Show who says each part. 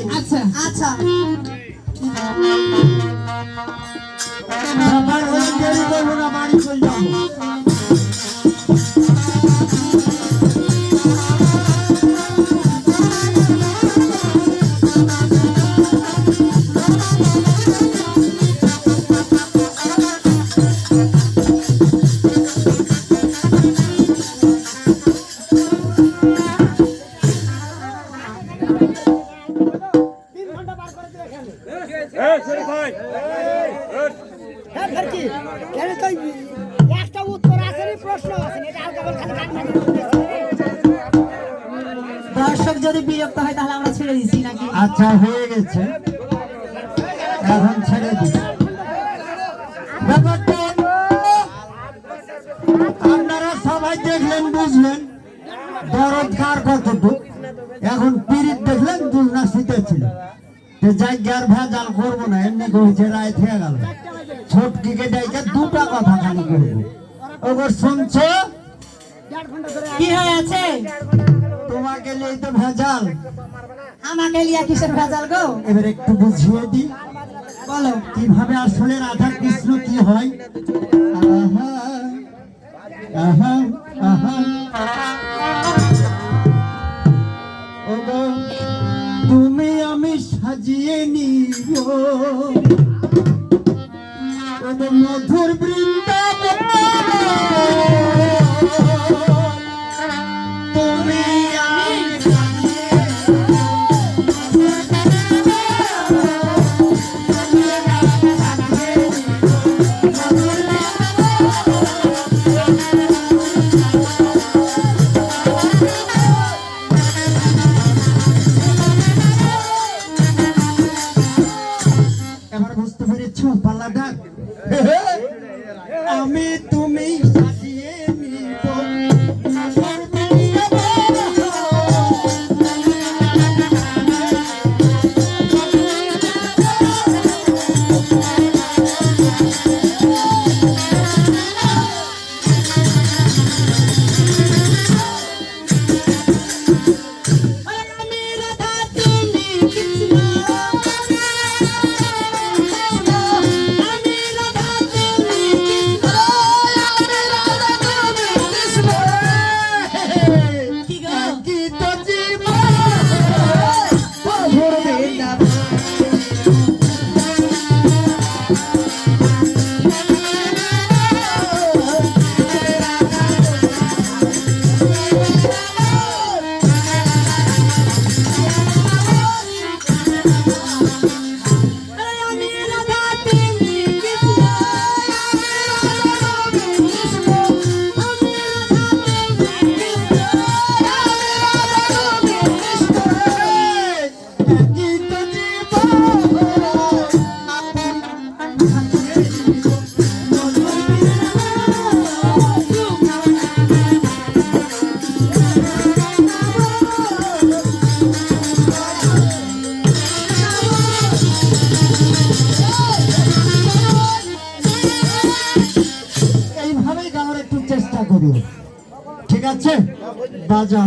Speaker 1: হয়
Speaker 2: আচ্ছা
Speaker 1: আচ্ছা।
Speaker 3: ব্যাপার হলে দেরি করব না বাড়ি চলে যাব
Speaker 4: কেন তো একটা উত্তর আছে প্রশ্ন আছে বাজনা করতেছে।
Speaker 1: দর্শক যদি বিরক্ত হয় তাহলে আমরা ছেড়ে দিচ্ছি নাকি?
Speaker 3: আচ্ছা হয়ে গেছে। এখন ছেড়ে ব্যাপারটা আপনারা সবাই দেখলেন বুঝলেন। দরদ কার কতটুক এখন ভেজাল করব না এমনি করেছে রায় থেকে গেল। ছোটকিকে ডাইকে দুটা কথা খালি করব ওগর শুনছো?
Speaker 4: দেড় ঘণ্টা ধরে
Speaker 1: কি হয়েছে
Speaker 3: তোমাকে নিয়ে তো ভেজাল।
Speaker 1: আমাকে লিয়া কিসের ভেজাল গো?
Speaker 3: এবার একটু বুঝিয়ে
Speaker 1: বলো।
Speaker 3: কীভাবে আসলে রাধা কৃষ্ণ কি হয়? আহা, আহা। মধুর Amém. করুন। ঠিক আছে? বাজা